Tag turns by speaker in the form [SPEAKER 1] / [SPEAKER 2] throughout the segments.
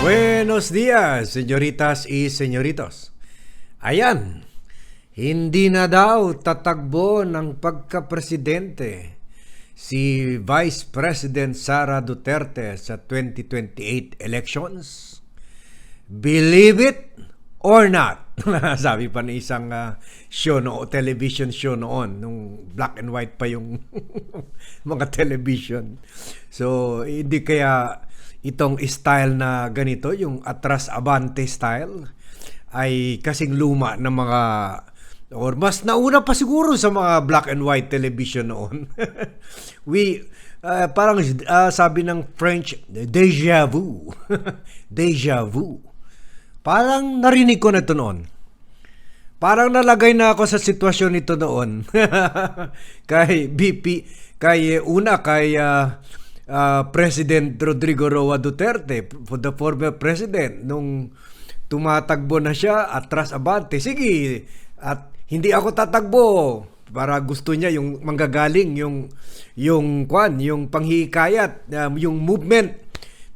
[SPEAKER 1] Buenos días, señoritas y señoritos. Ayan, hindi na daw tatakbo ng pagka-presidente si Vice President Sara Duterte sa 2028 elections. Believe it or not. Sabi pa ni isang ah, show no, television show noon, nung black and white pa yung mga television. So, hindi kaya itong style na ganito, yung atras abante style, ay kasing luma ng mga or mas nauna pa siguro sa mga black and white television noon. We uh, parang uh, sabi ng French deja vu. deja vu. Parang narinig ko na ito noon. Parang nalagay na ako sa sitwasyon nito noon. kay BP, kay una kay uh, uh, President Rodrigo Roa Duterte, for the former president, nung tumatagbo na siya, atras abante, sige, at hindi ako tatakbo para gusto niya yung manggagaling yung yung kwan yung panghihikayat um, yung movement.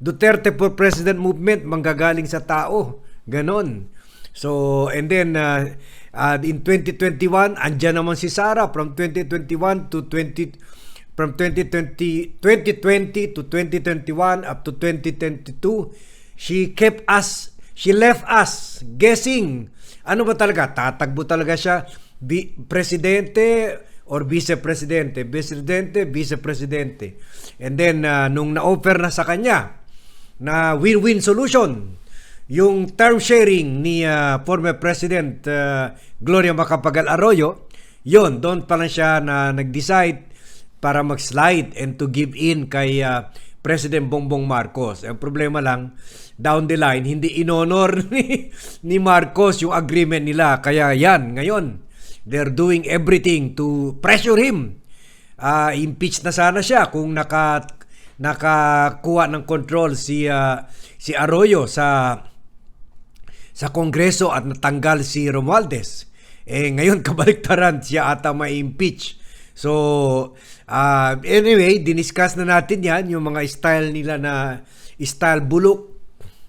[SPEAKER 1] Duterte for President movement manggagaling sa tao. Ganon. So and then uh, uh, in 2021 andyan naman si Sara from 2021 to 20 from 2020 2020 to 2021 up to 2022 she kept us she left us guessing. Ano ba talaga? Tatagbo talaga siya. Bi- presidente or vice-presidente? Presidente vice-presidente. And then uh, nung na-offer na sa kanya na win-win solution yung term sharing ni uh, former president uh, Gloria Macapagal Arroyo yon doon pa lang siya na nag-decide para mag-slide and to give in kay uh, President Bongbong Marcos. Ang problema lang, down the line, hindi inonor ni, ni Marcos yung agreement nila. Kaya yan, ngayon, they're doing everything to pressure him. Uh, impeach na sana siya kung naka, nakakuha ng control si, uh, si Arroyo sa sa Kongreso at natanggal si Romualdez. Eh ngayon kabaliktaran siya ata ma-impeach. So, uh, anyway, diniscuss na natin yan, yung mga style nila na style bulok.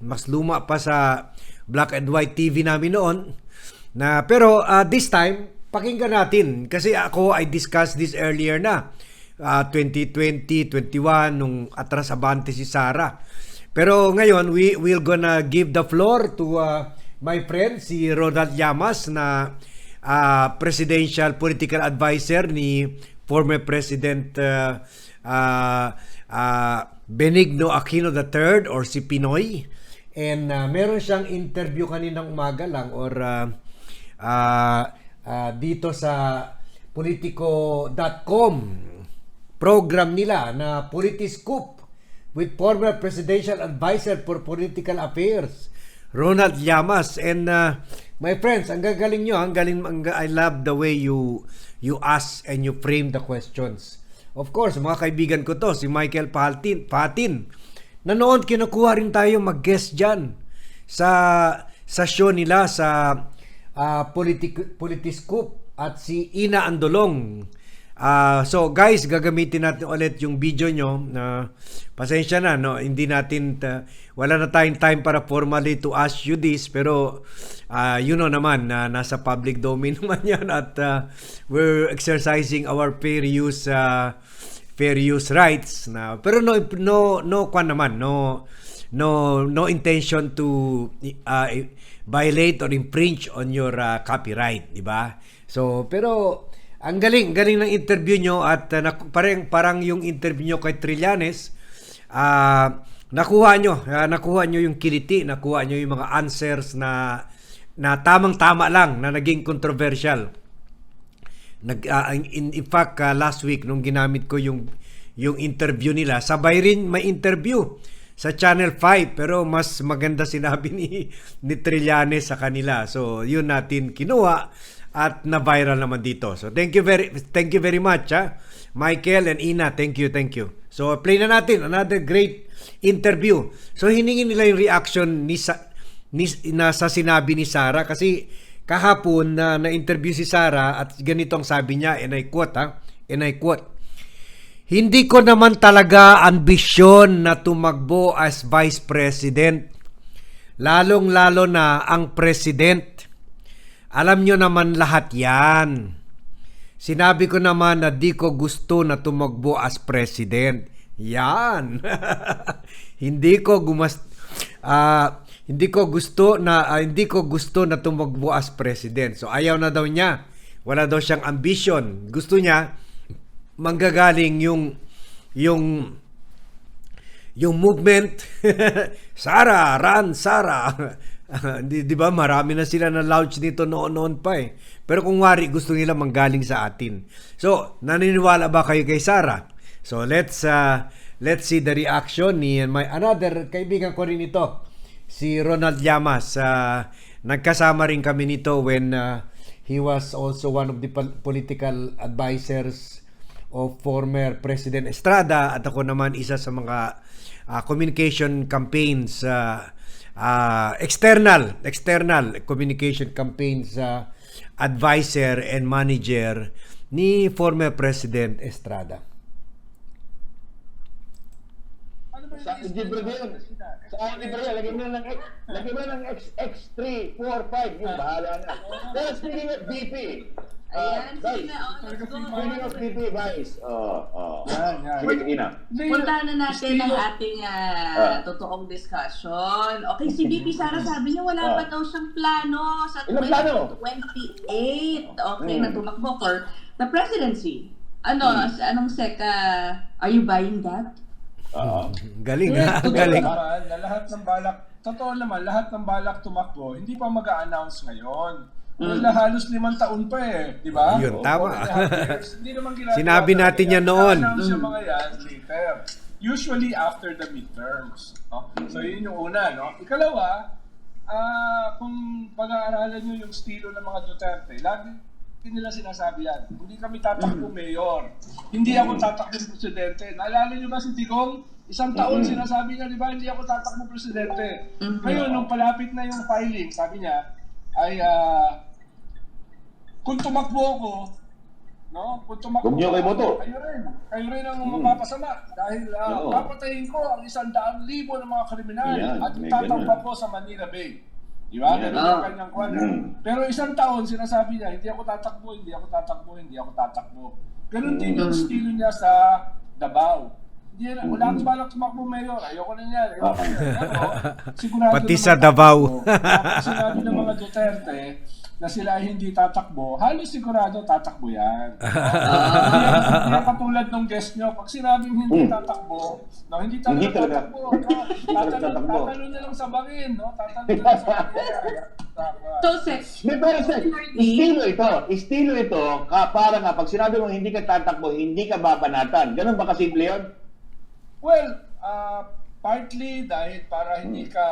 [SPEAKER 1] Mas luma pa sa black and white TV namin noon. Na, pero uh, this time, pakinggan natin. Kasi ako, I discussed this earlier na. Uh, 2020, 21, nung atras abante si Sara. Pero ngayon, we will gonna give the floor to uh, my friend, si Ronald Llamas, na uh, presidential political advisor ni former President uh, uh, uh, Benigno Aquino III or si Pinoy. And uh, meron siyang interview kaninang umaga lang or uh, uh, uh, dito sa politico.com program nila na Politiscoop with former presidential advisor for political affairs Ronald Llamas and uh, My friends, ang gagaling nyo, ang galing, ang, I love the way you you ask and you frame the questions. Of course, mga kaibigan ko to, si Michael Patin, Patin. Na noon kinukuha rin tayo mag-guest diyan sa sa show nila sa uh, Politic Politiscoop at si Ina Andolong. Uh, so guys, gagamitin natin ulit yung video nyo na uh, pasensya na no, hindi natin uh, wala na tayong time para formally to ask you this pero uh, you know naman na uh, nasa public domain naman yan at uh, we're exercising our fair use uh, fair use rights na pero no no no kwan naman no no no intention to uh, violate or infringe on your uh, copyright, di ba? So, pero ang galing, galing ng interview nyo at uh, parang, parang yung interview nyo kay Trillanes, uh, nakuha nyo, uh, nakuha nyo yung kiliti, nakuha nyo yung mga answers na na tamang-tama lang na naging controversial. Nag, uh, in, in fact, uh, last week nung ginamit ko yung yung interview nila, sabay rin may interview sa Channel 5 pero mas maganda sinabi ni ni Trillanes sa kanila. So, yun natin kinuha at na-viral naman dito. So thank you very thank you very much ha. Michael and Ina, thank you, thank you. So play na natin another great interview. So hiningi nila yung reaction ni, sa, ni na sa sinabi ni Sara kasi kahapon na na-interview si Sara at ganito ang sabi niya and I quote ha, and I quote hindi ko naman talaga ambisyon na tumakbo as vice president. lalong-lalo na ang president. Alam nyo naman lahat yan. Sinabi ko naman na di ko gusto na tumakbo as president. Yan. hindi ko gumas ah, hindi ko gusto na ah, hindi ko gusto na tumakbo as president. So ayaw na daw niya. Wala daw siyang ambition. Gusto niya manggagaling yung yung yung movement Sara, run, Sara. di, di ba marami na sila na launch nito noon-noon pa eh. Pero kung wari gusto nila manggaling sa atin. So, naniniwala ba kayo kay Sara? So, let's uh, let's see the reaction ni my another kaibigan ko rin ito, si Ronald Llamas. Uh, nagkasama rin kami nito when uh, he was also one of the pol- political advisors of former President Estrada at ako naman isa sa mga uh, communication campaigns uh, uh, external external communication campaigns uh, advisor and manager ni former President Estrada.
[SPEAKER 2] Ano
[SPEAKER 3] Sa libre. Sa libre. Lagyan mo ng X, lagyan mo ng X, X3, 4, 5. Yung bahala na. Pero speaking of BP,
[SPEAKER 4] Ayan,
[SPEAKER 3] guys,
[SPEAKER 4] sige na, oh, let's go.
[SPEAKER 3] speaking of BP, guys. Oh, oh.
[SPEAKER 2] Yan, yan.
[SPEAKER 3] Sige, sige na.
[SPEAKER 4] Puntahan na natin ang ating ah,
[SPEAKER 3] Ah.
[SPEAKER 4] totoong discussion. Okay, si BP Sara sabi niya wala
[SPEAKER 3] Ah.
[SPEAKER 4] pa daw siyang plano sa
[SPEAKER 3] Ilang plano?
[SPEAKER 4] 2028. Okay,
[SPEAKER 3] Hmm.
[SPEAKER 4] na tumakbo for the presidency. Ano, sa anong sec, ah, are you buying that?
[SPEAKER 3] Oo.
[SPEAKER 1] Galing ha, galing.
[SPEAKER 2] naman na lahat ng balak, totoo naman, lahat ng balak tumakbo, hindi pa mag-a-announce ngayon. Well,
[SPEAKER 4] Mm.
[SPEAKER 2] halos limang taon pa eh, di ba?
[SPEAKER 1] Yun, tama.
[SPEAKER 2] Hindi naman ginagawa
[SPEAKER 1] Sinabi natin
[SPEAKER 2] yan.
[SPEAKER 1] noon.
[SPEAKER 2] Ina-announce yung
[SPEAKER 4] Mm.
[SPEAKER 2] mga yan later. Usually after the midterms. No? So yun yung una. No? Ikalawa, ah kung pag-aaralan nyo yung estilo ng mga Duterte, lagi nila sinasabi yan, hindi kami tatakbo mayor. Hindi ako tatakbo presidente. Naalala nyo ba si Digong? Isang taon
[SPEAKER 3] Mm.
[SPEAKER 2] sinasabi niya, di ba, hindi ako tatakbo presidente. Ngayon, nung palapit na yung filing, sabi niya, ay, ah, kung tumakbo ako, no? Kung tumakbo
[SPEAKER 3] Huwag niyo kayo boto.
[SPEAKER 2] Kayo rin. Kayo rin ang
[SPEAKER 3] Mm.
[SPEAKER 2] mapapasama. Dahil ah,
[SPEAKER 3] Oo.
[SPEAKER 2] papatayin ko ang isang daang libo ng mga kriminal
[SPEAKER 3] Yan,
[SPEAKER 2] at
[SPEAKER 3] ganun.
[SPEAKER 2] ko sa Manila Bay. Di ba?
[SPEAKER 3] Yan.
[SPEAKER 4] Ah.
[SPEAKER 2] kanyang kwan.
[SPEAKER 3] Mm.
[SPEAKER 2] Pero isang taon, sinasabi niya, hindi ako tatakbo, hindi ako tatakbo, hindi ako tatakbo. Ganun din yung estilo niya sa Davao. Hindi na, wala akong balak tumakbo mayor. Ayoko na niyan. Ayoko na niyan. Pero, sigurado
[SPEAKER 1] Pati sa. Davao.
[SPEAKER 2] Sinabi ng mga Duterte na sila ay hindi tatakbo, halos sigurado tatakbo yan. Hindi katulad ng guest nyo. Pag sinabing hindi
[SPEAKER 3] Hmm.
[SPEAKER 2] tatakbo, no, hindi talaga
[SPEAKER 3] Hindi talaga.
[SPEAKER 2] tatakbo.
[SPEAKER 3] Tatakbo.
[SPEAKER 2] tatanong niya lang sa bangin. No? Tatanong niya lang sa bangin.
[SPEAKER 4] So,
[SPEAKER 3] May pero estilo ito. Estilo ito, ka, para nga, pag sinabi mo hindi ka tatakbo, hindi ka babanatan. Ganun ba kasimple yun?
[SPEAKER 2] Well, uh, partly dahil para hindi ka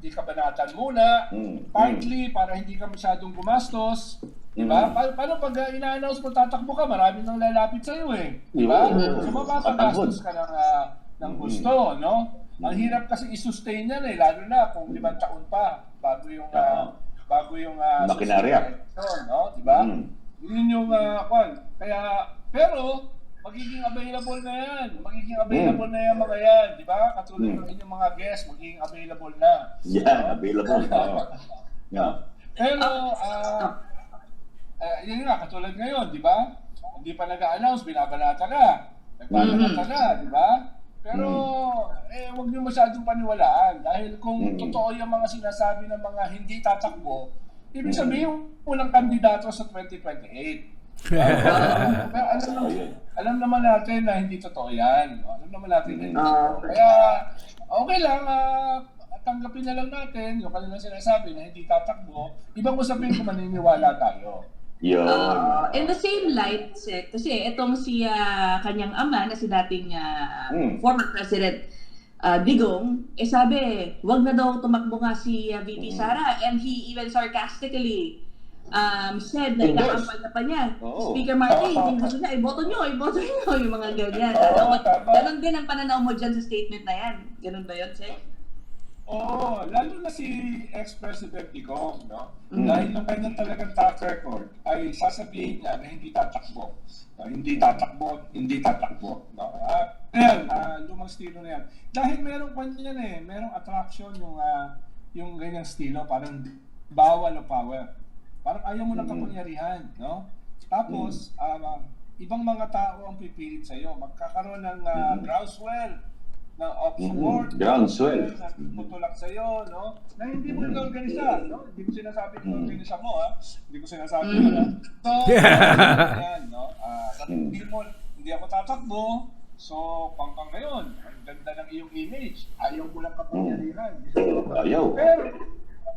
[SPEAKER 2] hindi ka banatan muna,
[SPEAKER 3] Mm.
[SPEAKER 2] partly para hindi ka masyadong gumastos, di ba? Pa- paano pag uh, ina-announce mo tatakbo ka, marami nang lalapit sa iyo eh, di ba? So mapapagastos ka ng uh, ng gusto, no? Ang hirap kasi i-sustain yan eh, lalo na kung limang taon pa bago yung uh, bago yung uh,
[SPEAKER 3] Makinarya.
[SPEAKER 2] no? Di ba? Yun yung uh, kwan. Kaya pero magiging available na yan. Magiging available
[SPEAKER 3] Hmm.
[SPEAKER 2] na yan mga yan, di ba? Katulad ng inyong mga guests, magiging available na.
[SPEAKER 3] Yan, available. Oo. Yeah.
[SPEAKER 2] Pero, ah, uh, yun nga, katulad ngayon, di ba? Hindi pa nag-a-announce, binabanata na. Nagbabanata na, di ba? Pero, eh, huwag niyo masyadong paniwalaan. Dahil kung
[SPEAKER 3] Mm.
[SPEAKER 2] totoo yung mga sinasabi ng mga hindi tatakbo, ibig sabihin, unang kandidato sa 2028. Pero alam, naman, alam naman natin na hindi totoo yan. no? Alam naman natin na hindi
[SPEAKER 4] Ah,
[SPEAKER 2] totoo. Kaya, okay lang, ah, tanggapin na lang natin yung kanilang sinasabi na hindi tatakbo. Ibang usapin kung maniniwala tayo.
[SPEAKER 3] Yun.
[SPEAKER 4] Uh, in the same light, Sec, kasi itong si ah, kanyang ama na si dating ah,
[SPEAKER 3] Mm.
[SPEAKER 4] former President ah, Digong, eh sabi, wag na daw tumakbo nga si ah, VP
[SPEAKER 3] Mm.
[SPEAKER 4] Sara and he even sarcastically um, said na
[SPEAKER 3] Endorse.
[SPEAKER 4] ikampanya pa niya.
[SPEAKER 3] Oo.
[SPEAKER 4] Speaker Martin, hindi gusto niya, iboto niyo, iboto niyo, yung mga ganyan.
[SPEAKER 2] Oo,
[SPEAKER 4] Ano, ganon din ang pananaw mo dyan sa statement na yan. Ganon ba yun, Sec?
[SPEAKER 2] Oo, lalo na si ex-president Digong, no?
[SPEAKER 3] Mm.
[SPEAKER 2] Dahil yung kanyang talagang track record ay sasabihin niya na hindi tatakbo. No, hindi tatakbo, hindi tatakbo. No? At ayan, ah, lumang estilo na yan. Dahil merong kanya yan eh, merong attraction yung ah, yung ganyang estilo, parang bawal o power. Parang ayaw mo ng kapangyarihan, no? Tapos, ah, ibang mga tao ang pipilit sa iyo. Magkakaroon ng ah, groundswell na of support.
[SPEAKER 3] Groundswell.
[SPEAKER 2] Na tutulak sa iyo, no? Na hindi mo na-organisa, no? Hindi ko sinasabi na organisa mo, ha? Hindi ko sinasabi
[SPEAKER 4] Mm.
[SPEAKER 2] na. So, yan, no? Ah, sabi,
[SPEAKER 3] Mm.
[SPEAKER 2] hindi mo, hindi ako tatakbo, so, pangkang ngayon, ang ganda ng iyong image, ayaw mo lang kapangyarihan. Iyo.
[SPEAKER 3] Ayaw.
[SPEAKER 2] Pero,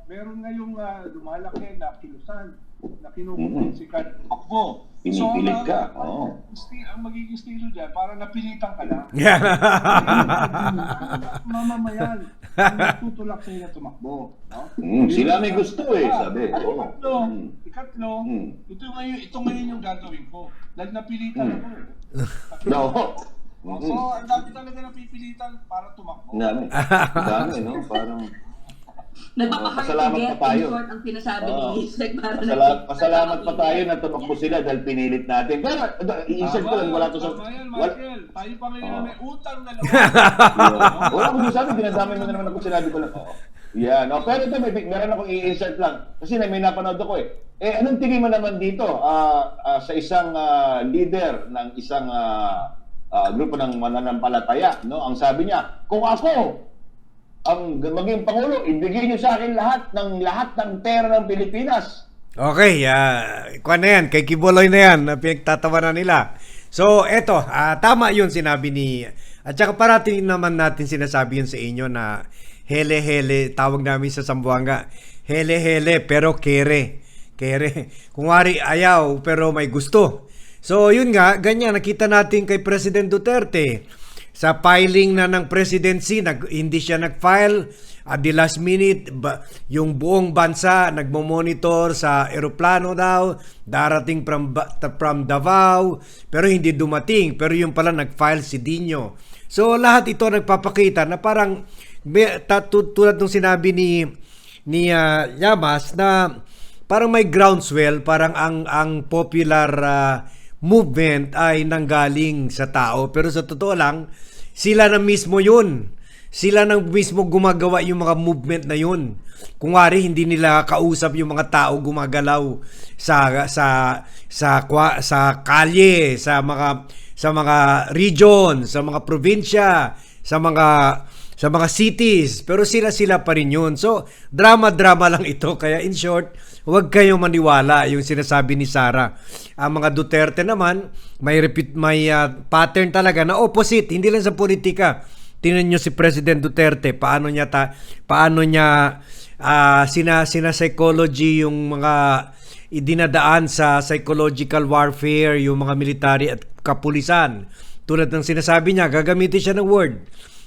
[SPEAKER 2] meron ngayong uh, lumalaki na kilusan na kinukumbinsi ka takbo.
[SPEAKER 3] Pinipilit
[SPEAKER 2] ang-
[SPEAKER 3] ka,
[SPEAKER 2] ang-
[SPEAKER 3] oo.
[SPEAKER 2] sti- Ang magiging estilo dyan, parang napilitan ka lang.
[SPEAKER 1] Yeah.
[SPEAKER 2] mamamayan ang tutulak sa na tumakbo. No?
[SPEAKER 3] Mm, sila may gusto eh, sabi.
[SPEAKER 2] At
[SPEAKER 3] Oo.
[SPEAKER 2] ikatlo,
[SPEAKER 3] Mm.
[SPEAKER 2] ikatlo,
[SPEAKER 3] Mm.
[SPEAKER 2] ito ngayon, ito ngayon yung gagawin ko. Dahil napilitan
[SPEAKER 3] Mm.
[SPEAKER 2] ako. eh.
[SPEAKER 3] No.
[SPEAKER 2] Oh, So, ang dami talaga napipilitan para tumakbo.
[SPEAKER 3] Ang dami. Ang dami, no? Parang
[SPEAKER 4] Nagpapahard
[SPEAKER 3] Pasalamat
[SPEAKER 4] to get,
[SPEAKER 3] pa tayo.
[SPEAKER 4] in short, ang pinasabi
[SPEAKER 3] Oo.
[SPEAKER 4] ni Isaac. Para
[SPEAKER 3] pasala- pasalamat pa tayo na tumakbo sila dahil pinilit natin. Pero, iisip ko lang, wala to sa...
[SPEAKER 2] Tama yan, Michael. Tayo pa ngayon na may utang na laman.
[SPEAKER 3] wala akong sabi, dinadami mo na naman ako sinabi ko lang. Oo. Yeah, no. Pero ito, may, meron akong i-insert lang. Kasi na, may napanood ako eh. Eh, anong tingin mo naman dito ah, ah, sa isang ah, leader ng isang ah, ah, grupo ng mananampalataya, no? Ang sabi niya, kung ako ang maging pangulo, ibigay niyo sa akin lahat ng lahat ng pera ng Pilipinas.
[SPEAKER 1] Okay, ah, kuha na yan, kay Kiboloy na yan, na pinagtatawanan nila. So, eto, ah, tama yun sinabi ni, at saka parating naman natin sinasabi yun sa inyo na hele-hele, tawag namin sa Sambuanga, hele-hele pero kere. Kere. Kung wari ayaw pero may gusto. So, yun nga, ganyan, nakita natin kay President Duterte sa filing na ng presidency, nag, hindi siya nag-file at the last minute, ba, yung buong bansa nagmo-monitor sa eroplano daw, darating from, from Davao, pero hindi dumating. Pero yung pala nag-file si Dino. So lahat ito nagpapakita na parang tulad ng sinabi ni ni ah, Llamas na parang may groundswell, parang ang ang popular ah, movement ay nanggaling sa tao. Pero sa totoo lang, sila na mismo yun. Sila na mismo gumagawa yung mga movement na yun. Kung wari, hindi nila kausap yung mga tao gumagalaw sa sa sa kwa, sa kalye, sa mga sa mga region, sa mga probinsya, sa mga sa mga cities, pero sila-sila pa rin yun. So, drama-drama lang ito. Kaya in short, huwag kayong maniwala yung sinasabi ni Sara. Ang mga Duterte naman, may, repeat, may ah, pattern talaga na opposite, hindi lang sa politika. Tingnan nyo si President Duterte, paano niya, ta, paano niya ah, sina, sina psychology yung mga idinadaan sa psychological warfare, yung mga military at kapulisan. Tulad ng sinasabi niya, gagamitin siya ng word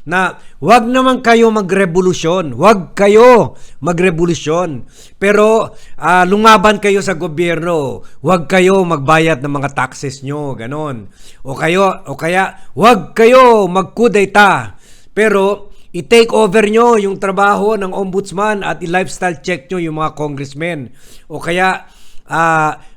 [SPEAKER 1] na wag naman kayo magrevolusyon, wag kayo magrevolusyon. Pero ah, lungaban kayo sa gobyerno, wag kayo magbayad ng mga taxes nyo, ganon. O kayo o kaya wag kayo magkudeta. Pero i-take over nyo yung trabaho ng ombudsman at i-lifestyle check nyo yung mga congressmen. O kaya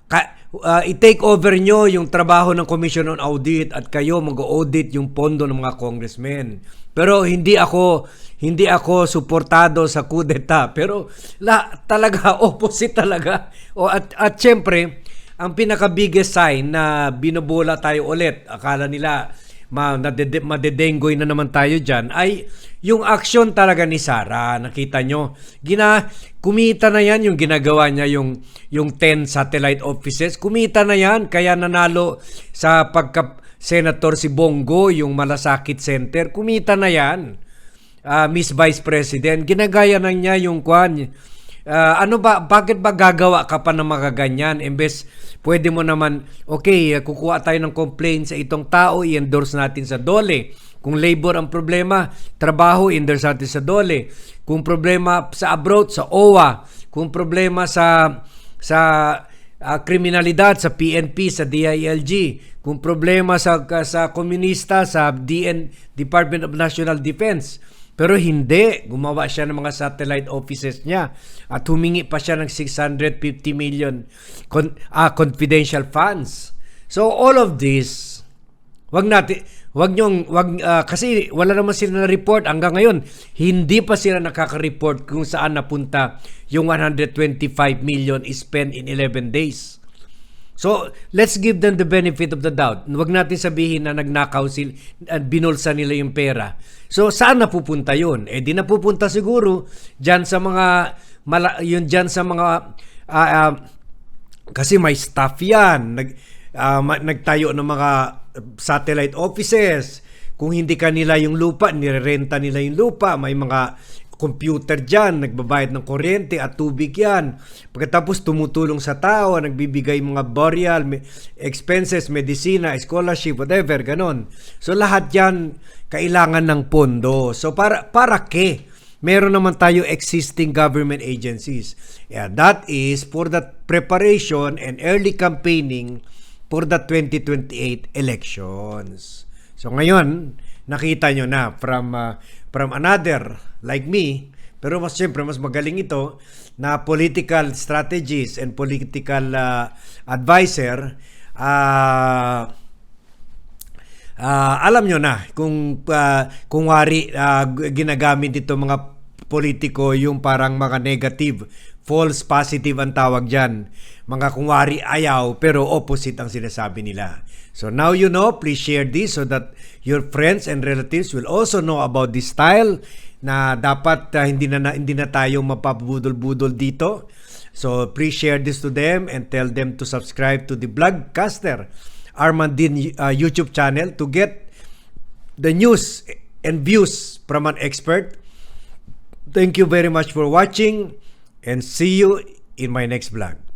[SPEAKER 1] ka- uh, i-take over nyo yung trabaho ng Commission on Audit at kayo mag-audit yung pondo ng mga congressmen. Pero hindi ako hindi ako suportado sa kudeta pero la talaga opposite talaga. O at at syempre, ang pinaka biggest sign na binobola tayo ulit, akala nila ma nadede, madedenggoy na naman tayo diyan ay yung action talaga ni Sara. Nakita nyo gina kumita na yan yung ginagawa niya yung yung 10 satellite offices. Kumita na yan kaya nanalo sa pagka senator si Bongo yung Malasakit Center. Kumita na yan. Ah, Miss Vice President ginagaya na niya yung kwan Ah, ano ba, bakit ba gagawa ka pa ng mga ganyan? Imbes, pwede mo naman, okay, uh, kukuha tayo ng complaint sa itong tao, i-endorse natin sa DOLE. Kung labor ang problema, trabaho, i-endorse natin sa DOLE. Kung problema sa abroad, sa OWA. Kung problema sa sa ah, kriminalidad, sa PNP, sa DILG. Kung problema sa sa komunista, sa DN, Department of National Defense. Pero hindi, gumawa siya ng mga satellite offices niya at humingi pa siya ng 650 million con- ah, confidential funds. So all of this, wag natin wag nyong wag ah, kasi wala naman sila na report hanggang ngayon. Hindi pa sila nakaka-report kung saan napunta yung 125 million spent in 11 days. So, let's give them the benefit of the doubt. Huwag natin sabihin na nagnakaw sila at binulsa nila yung pera. So, saan napupunta yun? Eh, di napupunta siguro dyan sa mga, mala, yun dyan sa mga, ah, ah, kasi may staff yan. Nag, ma- nagtayo ng mga satellite offices. Kung hindi kanila yung lupa, nirerenta nila yung lupa. May mga computer dyan, nagbabayad ng kuryente at tubig yan. Pagkatapos tumutulong sa tao, nagbibigay mga burial, expenses, medicina, scholarship, whatever, ganon. So lahat yan kailangan ng pondo. So para, para ke? Meron naman tayo existing government agencies. Yeah, that is for the preparation and early campaigning for the 2028 elections. So ngayon, nakita nyo na from uh, from another like me, pero mas siyempre mas magaling ito na political strategist and political uh, advisor ah Ah, alam nyo na kung uh, kung wari g- ginagamit dito mga politiko yung parang mga negative false positive ang tawag diyan mga kunwari ayaw pero opposite ang sinasabi nila. So now you know please share this so that your friends and relatives will also know about this style na dapat ah, hindi na, na hindi na tayo mapapabudol-budol dito so please share this to them and tell them to subscribe to the Blogcaster Armandin uh, YouTube channel to get the news and views from an expert. Thank you very much for watching and see you in my next vlog.